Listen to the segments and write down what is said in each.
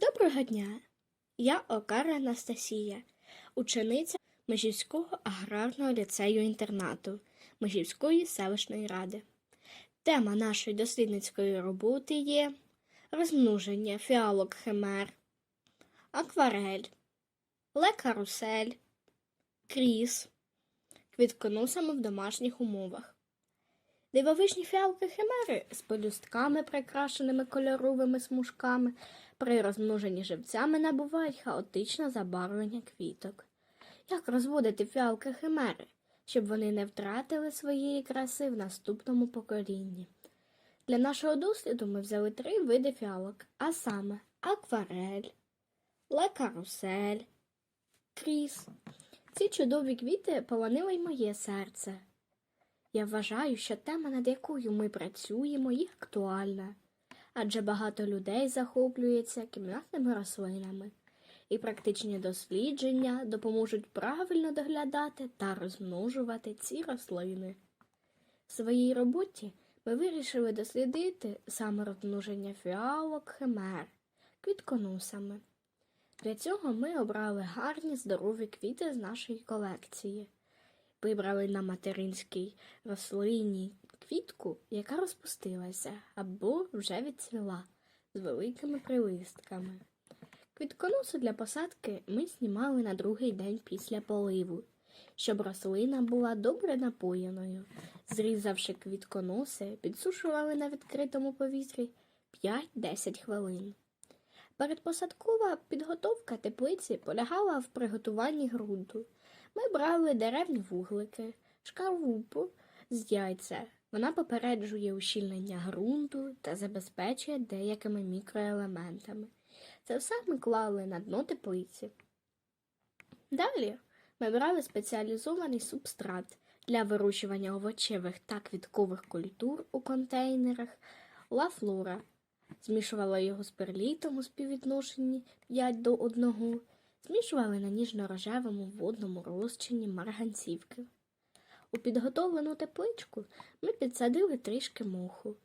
Доброго дня! Я Окара Анастасія, учениця Межівського аграрного ліцею інтернату Межівської селищної ради. Тема нашої дослідницької роботи є розмноження фіалок химер, акварель, ле-карусель, кріс, квітконосами в домашніх умовах. Дивовижні фіалки химери з пелюстками, прикрашеними кольоровими смужками, при розмноженні живцями набувають хаотичне забарвлення квіток. Як розводити фіалки химери, щоб вони не втратили своєї краси в наступному поколінні? Для нашого досліду ми взяли три види фіалок, а саме акварель, лекарусель, кріс. Ці чудові квіти полонили й моє серце. Я вважаю, що тема, над якою ми працюємо, є актуальна, адже багато людей захоплюється кімнатними рослинами, і практичні дослідження допоможуть правильно доглядати та розмножувати ці рослини. В своїй роботі ми вирішили дослідити саме розмноження фіалок химер квітконосами. Для цього ми обрали гарні здорові квіти з нашої колекції вибрали на материнській рослині квітку, яка розпустилася або вже відцвіла з великими прилистками. Квітконоси для посадки ми знімали на другий день після поливу, щоб рослина була добре напоєною. Зрізавши квітконоси, підсушували на відкритому повітрі 5-10 хвилин. Передпосадкова підготовка теплиці полягала в приготуванні ґрунту. Ми брали деревні вуглики, шкарупу з яйця. Вона попереджує ущільнення ґрунту та забезпечує деякими мікроелементами. Це все ми клали на дно теплиці. Далі ми брали спеціалізований субстрат для вирощування овочевих та квіткових культур у контейнерах Лафлора. Змішували його з перлітом у співвідношенні 5 до 1, змішували на ніжно-рожевому водному розчині марганцівки. У підготовлену тепличку ми підсадили трішки моху.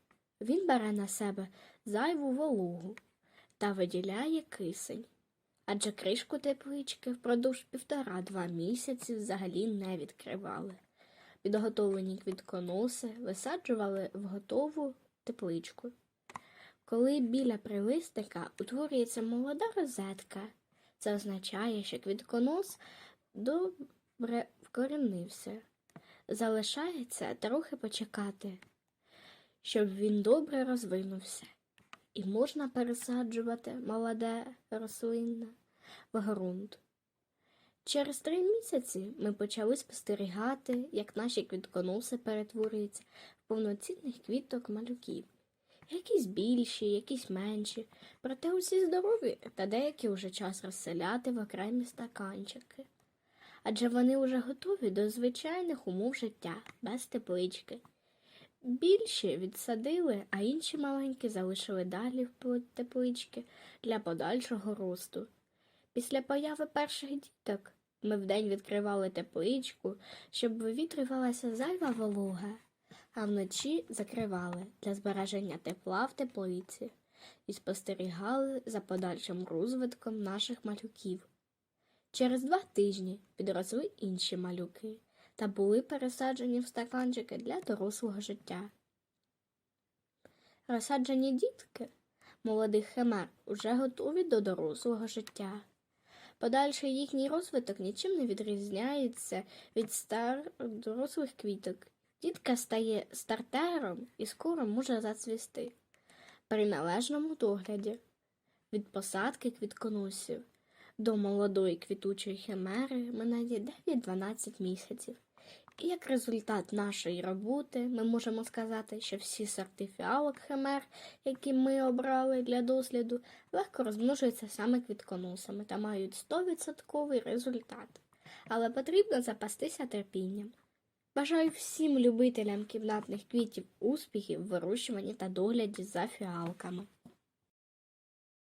Він бере на себе зайву вологу та виділяє кисень. Адже кришку теплички впродовж півтора-два місяці взагалі не відкривали. Підготовлені квітконоси висаджували в готову тепличку. Коли біля прилисника утворюється молода розетка, це означає, що квітконос добре вкорінився. Залишається трохи почекати, щоб він добре розвинувся, і можна пересаджувати молоде рослинне в ґрунт. Через три місяці ми почали спостерігати, як наші квітконоси перетворюються в повноцінних квіток малюків. Якісь більші, якісь менші, проте усі здорові та деякі вже час розселяти в окремі стаканчики. Адже вони вже готові до звичайних умов життя, без теплички. Більші відсадили, а інші маленькі залишили далі в теплички для подальшого росту. Після появи перших діток ми вдень відкривали тепличку, щоб вивітрювалася зайва волога а вночі закривали для збереження тепла в теплиці і спостерігали за подальшим розвитком наших малюків. Через два тижні підросли інші малюки та були пересаджені в стаканчики для дорослого життя. Розсаджені дітки молодих химер уже готові до дорослого життя. Подальший їхній розвиток нічим не відрізняється від стар дорослих квіток Дітка стає стартером і скоро може зацвісти. При належному догляді від посадки квітконосів до молодої квітучої химери минає 9-12 місяців. І як результат нашої роботи ми можемо сказати, що всі сорти фіалок химер, які ми обрали для досліду, легко розмножуються саме квітконосами та мають 100% результат. Але потрібно запастися терпінням. Бажаю всім любителям кімнатних квітів успіхів в вирощуванні та догляді за фіалками.